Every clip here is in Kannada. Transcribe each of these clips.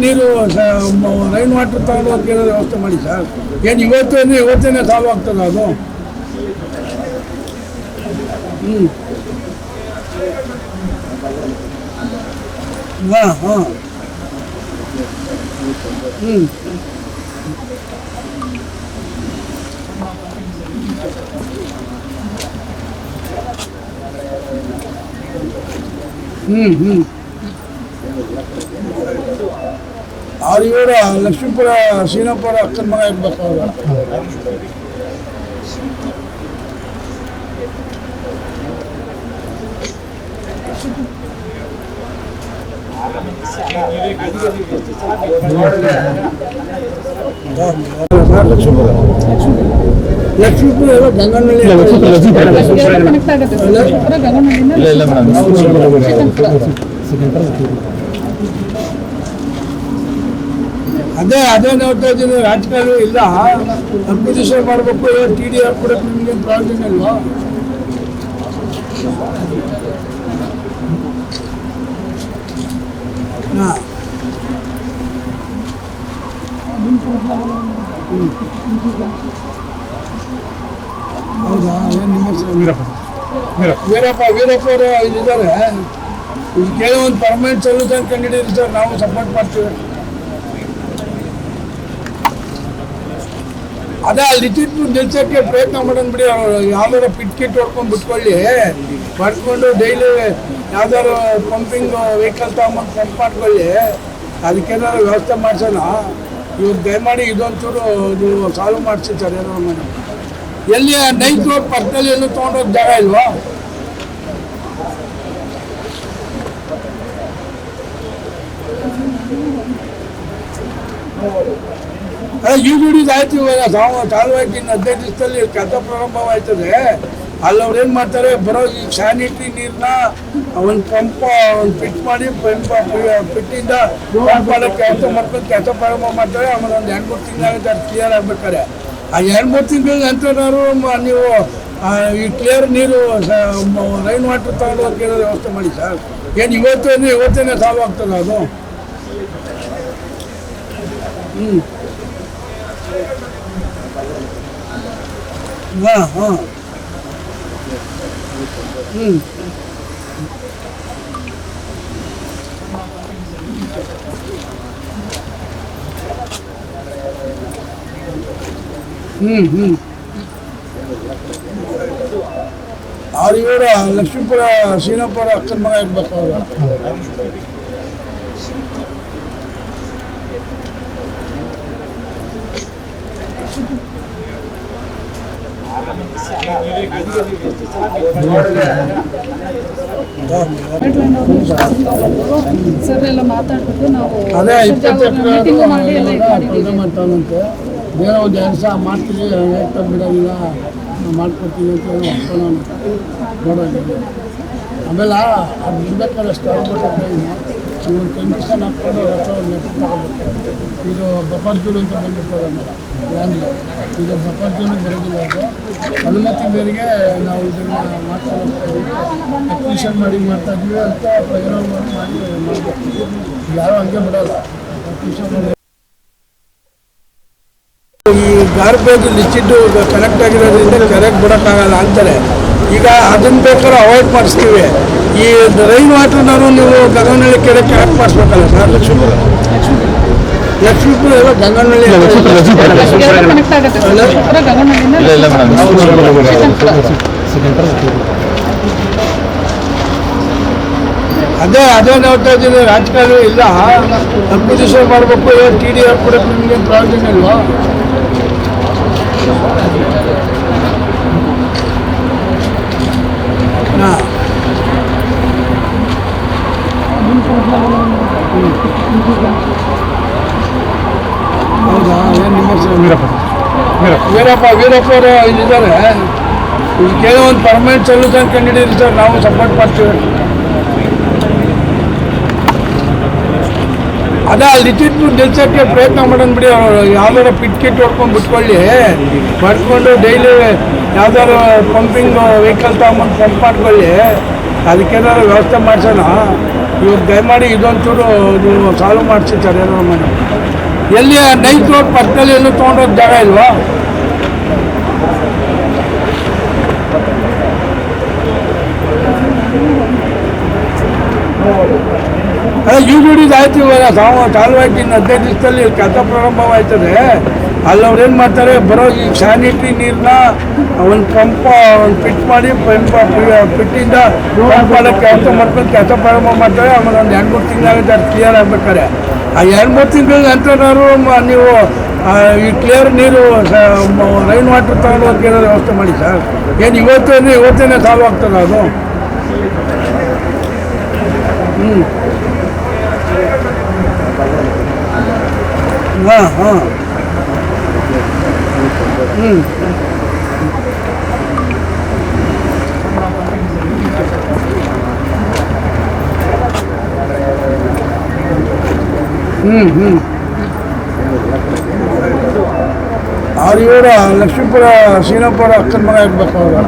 ನೀರು ರೈನ್ ವಾಟರ್ ತಗೊಂಡು ಏನಾದ್ರು ವ್ಯವಸ್ಥೆ ಮಾಡಿ ಸರ್? ಏನು ಇವತ್ತೇನೆ ಇವತ್ತೇನೆ ಸಾಲ್ವ್ ಆಗ್ತದೆ ಅದು? ಹ್ಞೂ ಹಾಂ ಹಾಂ. ಹ್ಞೂ ಹ್ಞೂ ಹ್ಞೂ ಅವ್ರು ಇವರು ಲಕ್ಷ್ಮೀಪುರ ಶ್ರೀನಪುರ ಅಕ್ಕನ ಮಗ ಇರ್ಬೇಕು ಅವರು ಲಕ್ಷ್ಮೀಪುರ ಎಲ್ಲ ಗಂಗನಹಳ್ಳಿ ಕನೆಕ್ಟ್ ಆಗುತ್ತೆ ಸರ್ ಲಕ್ಷ್ಮೀಪುರ ಗಂಗನಹಳ್ಳಿಯಿಂದ ಇಲ್ಲ ಇಲ್ಲ ಮೇಡಮ್ ಅದೇ ಅದೇ ನೋಡ್ತಾ ಇದ್ದೀನಿ. ರಾಜಕಾರಣ ಇಲ್ಲ. ಅಪೋಸಿಷನ್ ಮಾಡಬೇಕು. ಟಿ ಡಿ ಹಾಕ್ಬಿಡಕ್ಕೆ ನಿಮಗೆ ಪ್ರಾಬ್ಲಮ್ ಇಲ್ವಾ? ಹೌದಾ? ಹೆಸರು? ವೀರಪ್ಪ. ವೀರಪ್ಪ. ಅವರು ಇಲ್ಲಿದ್ದಾರೆ ಒಂದು ಪರ್ಮನೆಂಟ್ ಸೊಲ್ಯೂಷನ್ ಕಂಡಿಡೀರಿ ಸರ್. ನಾವು ಸಪೋರ್ಟ್ ಮಾಡ್ತೀವಿ. ಅದೇ ಇಟ್ಟಿಟ್ಟು ನಿಲ್ಸಕ್ಕೆ ಪ್ರಯತ್ನ ಮಾಡೋಣ ಬಿಡಿ. ಅವ್ರು ಯಾವ್ದಾರ ಪಿಟ್ ಕಿಟ್ ಹೊಡ್ಕೊಂಡು ಬಿಟ್ಕೊಳ್ಳಿ. ಪಡ್ಕೊಂಡು ಡೈಲಿ ಯಾವ್ದಾರು ಪಂಪಿಂಗ್ ವೆಹಿಕಲ್ ತಗೊಂಬಂದು ಪಂಪ್ ಮಾಡ್ಕೊಳ್ಳಿ. ಅದಕ್ಕೇನಾದ್ರು ವ್ಯವಸ್ಥೆ ಮಾಡ್ಸೋಣ. ಇವ್ರು ದಯಮಾಡಿ ಇದೊಂಚೂರು ನೀವು ಸಾಲ್ವ್ ಮಾಡಿಸಿ ಸರ್ ಏನಾದ್ರು ಎಲ್ಲಿ ನೈಟ್ ರೋಡ್ ಪಕ್ಕದಲ್ಲಿ ಎಲ್ಲೂ ತೊಗೊಂಡೋಗಿ ಜಾಗ ಇಲ್ವಾ? ಡಿ ಆಯ್ತು ಇವಾಗ. ಸಾವು ಇನ್ನು ಹದಿನೈದು ದಿವಸದಲ್ಲಿ ಕೆಲಸ ಪ್ರಾರಂಭವಾಯ್ತದೆ. ಅಲ್ಲಿ ಅವ್ರು ಏನು ಮಾಡ್ತಾರೆ, ಬರೋ ಈ ಸ್ಯಾನಿಟ್ರಿ ನೀರನ್ನ ಒಂದು ಪಂಪ, ಒಂದು ಫಿಟ್ ಮಾಡಿ, ಪಂಪ್ ಫಿಟ್ಟಿಂದ ಕೆಲಸ ಮಾಡ್ಕೊಂಡು ಕೆಲಸ ಪ್ರಾರಂಭ ಮಾಡ್ತಾರೆ. ಆಮೇಲೆ ಒಂದು ಎರಡು ಮೂರು ತಿಂಗಳಾಗುತ್ತೆ ಅದು ಕ್ಲಿಯರ್ ಆಗ್ಬೇಕಾರೆ ಆ ಎರಡು ಮೂರು ತಿಂಗಳ ನಂತರನಾದ್ರು ನೀವು ಈ ಕ್ಲಿಯರ್ ನೀರು ರೈನ್ ವಾಟರ್ ಏನಾದ್ರು ವ್ಯವಸ್ಥೆ ಮಾಡಿ ಸರ್? ಏನು ಇವತ್ತೇನೆ ಇವತ್ತೇನೆ ಸಾಲ್ವ್ ಆಗ್ತದೆ ಅದು? ಹ್ಞೂ ಹಾಂ ಹಾಂ ಹ್ಞೂ ಹ್ಞೂ ಹ್ಞೂ ಅವ್ರು ಇವರು ಲಕ್ಷ್ಮೀಪುರ ಶ್ರೀನಪುರ ಅಕ್ಕನ ಮಗ ಇರ್ಬೇಕು ಅವರು ಸರ್ ಎಲ್ಲ ಮಾತಾಡ್ಬಿಟ್ಟು ನಾವು ಅದೇ ಮೀಟಿಂಗ್ ಮಾಡಿ ಎಲ್ಲ ಇದು ಮಾಡಿದ್ದೀವಿ. ಕೆಲಸ ಬೇರೆ ಒಂದು ಮಾಡ್ತೀವಿ ಹೇಳ್ತಾ ಬಿಡೋದಿಲ್ಲ. ನಾವು ಮಾಡ್ಕೊಡ್ತೀವಿ ಅಂತ ಹೇಳಿ ಒಪ್ಕೊಳ್ಳೋಣ ನೋಡೋಣ ಆಮೇಲೆ ಅದು ಇರ್ಬೇಕಾದ್ರೆ ಸ್ಟಾರ್ಟ್ ಒಂದು ಕಮಿಷನ್ ಹಾಕ್ಕೊಂಡು ಲೆಕ್ಕ ಇದು ಬಪರ್ಜುಲ್ ಅಂತ ಬಂದಿರ್ತದೆ ಆಮೇಲೆ ಲ್ಯಾಂಡ್ ಇದು ಬಪರ್ಜುಲ್ ಬರೋದಿಲ್ಲ ಅದು ಅನುಮತಿ ಮೇರೆಗೆ ನಾವು ಇದನ್ನು ಮಾಡ್ತಾ ಅಕ್ವಿಷನ್ ಮಾಡಿ ಮಾಡ್ತಾ ಇದ್ವಿ ಅಂತ ಪ್ರಯೋಗ ಮಾಡಿ ಮಾಡಿ ಮಾಡಬೇಕು ಯಾರು ಹಂಗೆ ಬಿಡೋಲ್ಲ ಈ ಗಾರ್ಬೇಜ್ ಲಿಕ್ವಿಡ್ ಕನೆಕ್ಟ್ ಆಗಿರೋದ್ರಿಂದ ಕರೆಕ್ಟ್ ಬಿಡೋಕ್ಕಾಗಲ್ಲ ಅಂತಾರೆ. ಈಗ ಅದನ್ನ ಬೇಕಾದ್ರೆ ಅವಾಯ್ಡ್ ಮಾಡಿಸ್ತೀವಿ. ಈ ರೈನ್ ವಾಟರ್ನವರು ನೀವು ಗಗನಹಳ್ಳಿ ಕೆರೆ ಹಾಕಿ ಮಾಡಿಸ್ಬೇಕಲ್ಲ ಸರ್? ಲಕ್ಷ್ಮೀಪುರ ಲಕ್ಷ್ಮೀಪುರ ಎಲ್ಲ ಗಂಗನಹಳ್ಳಿ ಅದೇ ಅದೇ ನೋಡ್ತಾ ಇದ್ದೀನಿ ರಾಜಕಾರಣ ಇಲ್ಲ. ಅಪೋಸಿಷನ್ ಮಾಡಬೇಕು ಟಿ ಡಿ ಹಾಕ್ಬಿಡಕ್ಕೆ ನಿಮಗೆ ಪ್ರಾಬ್ಲಮ್ ಇಲ್ವಾ ಹಾಂ ಹೌದಾ ಏನು ನಿಮ್ಮ ಹೆಸರು ವೀರಪ್ಪ ವೀರಪ್ಪ ಅವರು ಇದ್ದಾರೆ ಕೇಳಿ ಒಂದು ಪರ್ಮನೆಂಟ್ ಸೊಲ್ಯೂಷನ್ ಕಂಡಿದ್ದೀರಿ ಸರ್, ನಾವು ಸಪೋರ್ಟ್ ಮಾಡ್ತೀವಿ. ಅದೇ ಅಲ್ಲಿ ನಿಲ್ಸಕ್ಕೆ ಪ್ರಯತ್ನ ಮಾಡೋಣ ಬಿಡಿ, ಅವರು ಯಾವ್ದಾರು ಪಿಟ್ ಕಿಟ್ ಹೊಡ್ಕೊಂಡು ಬಿಟ್ಕೊಳ್ಳಿ. ಪಡ್ಕೊಂಡು ಡೈಲಿ ಯಾವ್ದಾರು ಪಂಪಿಂಗ್ ವೆಹಿಕಲ್ ತಗೊಂಬಂದು ಪಂಪ್ ಮಾಡ್ಕೊಳ್ಳಿ. ಅದಕ್ಕೇನಾದ್ರು ವ್ಯವಸ್ಥೆ ಮಾಡ್ಸೋಣ. ಇವ್ರು ದಯಮಾಡಿ ಇದೊಂಚೂರು ನೀವು ಸಾಲ್ವ್ ಮಾಡಿಸಿದ್ದಾರೆ ಏನೋ ಮಾಡಿ ಎಲ್ಲಿ ನೈಟ್ ರೋಡ್ ಪಕ್ಕದಲ್ಲಿ ಎಲ್ಲೂ ತೊಗೊಂಡೋಗಿ ಜಾಗ ಇಲ್ವಾ? ಅದೇ ಯು ಡಿ ಡಿದು ಆಯ್ತು ಇವಾಗ. ಸಾವ ಚಾಲು ಆಯ್ತು ಇನ್ನು ಹದಿನೈದು ದಿವಸದಲ್ಲಿ ಕೆಲಸ ಪ್ರಾರಂಭವಾಯ್ತದೆ. ಅಲ್ಲಿ ಅವ್ರು ಏನು ಮಾಡ್ತಾರೆ? ಬರೋ ಈ ಸ್ಯಾನಿಟ್ರಿ ನೀರನ್ನ ಒಂದು ಪಂಪ್ ಒಂದು ಫಿಟ್ ಮಾಡಿ ಪಂಪ್ ಫಿಟ್ಟಿಂದ ಮಾಡೋಕ್ಕೆ ಕೆಲಸ ಮಾಡ್ಕೊಂಡು ಕೆಲಸ ಪ್ರಾರಂಭ ಮಾಡ್ತಾರೆ. ಆಮೇಲೆ ಒಂದು ಎರಡು ಮೂರು ತಿಂಗಳಾಗುತ್ತೆ, ಅದು ಕ್ಲಿಯರ್ ಆಗ್ಬೇಕಾರೆ ಆ ಎರಡು ಮೂರು ತಿಂಗಳ ನಂತರನಾದ್ರು ನೀವು ಈ ಕ್ಲಿಯರ್ ನೀರು ರೈನ್ ವಾಟರ್ ತಗೊಂಡು ಹೋಗಿ ವ್ಯವಸ್ಥೆ ಮಾಡಿ ಸರ್? ಏನು ಇವತ್ತು ಅಂದರೆ ಇವತ್ತೇನೆ ಸಾಲ್ವ್ ಆಗ್ತದೆ ಅದು? ಹ್ಞೂ ಹಾಂ ಹಾಂ. ಹ್ಞೂ ಹ್ಞೂ ಹ್ಞೂ ಅವ್ರು ಲಕ್ಷ್ಮೀಪುರ ಶ್ರೀರಾಮ್ಪುರ ಅಕ್ಕನ ಮಗ ಇರ್ಬೇಕು ಅವರು.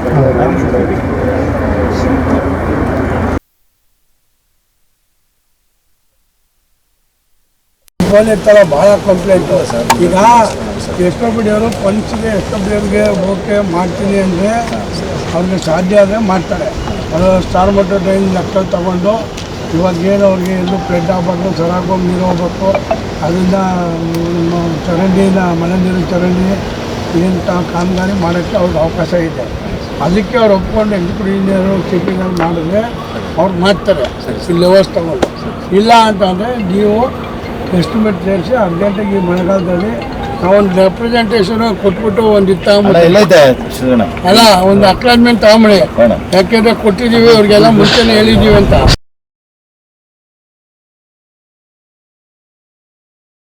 ಫೋನ್ ಇರ್ತಾರ ಭಾಳ ಕಂಪ್ಲೇಂಟ್ ಈಗ ಎಷ್ಟೋ ಬಿಡಿಯವರು ಪಂಚ್ಗೆ ಎಷ್ಟೋ ಬಿಡಿಯವ್ರಿಗೆ ಓಕೆ ಮಾಡ್ತೀನಿ ಅಂದರೆ ಅವ್ರಿಗೆ ಸಾಧ್ಯ ಆದರೆ ಮಾಡ್ತಾರೆ. ಅದು ಸ್ಟಾರ್ ಮೋಟರ್ ಟ್ರೈನ್ ಲೆಕ್ಕ ತಗೊಂಡು ಇವಾಗ ಏನು ಅವ್ರಿಗೆ ಎಲ್ಲೂ ಫ್ಲಡ್ ಆಗಬಾರ್ದು ಸರಾಗೋಗಿ ನೀರು ಹೋಗ್ಬೇಕು. ಅದರಿಂದ ಚರಂಡಿನ ಮನೆ ನೀರು ಚರಂಡಿ ಏನು ಕಾಮಗಾರಿ ಮಾಡೋಕ್ಕೆ ಅವ್ರಿಗೆ ಅವಕಾಶ ಇದೆ. ಅದಕ್ಕೆ ಅವ್ರು ಒಪ್ಕೊಂಡು ಎಕ್ಸಿಕ್ಯೂಟಿವ್ ಇಂಜಿನಿಯರು ಮಾಡಿದ್ರೆ ಅವ್ರು ಮಾಡ್ತಾರೆ. ಇಲ್ಲಿ ವ್ಯವಸ್ಥೆ ತಗೊಂಡು ಇಲ್ಲ ಅಂತಂದರೆ ನೀವು ಎಸ್ಟಿಮೇಟ್ ಸೇರಿಸಿ ಅರ್ಜೆಂಟಾಗಿ ಈ ಮಳೆಗಾಲದಲ್ಲಿ ನಾವೊಂದು ರೆಪ್ರೆಸೆಂಟೇಷನ್ ಕೊಟ್ಬಿಟ್ಟು ಒಂದು ಇತ್ತ ಅಲ್ಲ ಒಂದು ಅಕ್ಲಾಜ್ಮೆಂಟ್ ತಗೊಂಬಳಿ ಯಾಕೆಂದ್ರೆ ಕೊಟ್ಟಿದ್ದೀವಿ ಅವ್ರಿಗೆಲ್ಲ ಮುಂಚೆನೇ ಹೇಳಿದ್ದೀವಿ ಅಂತ.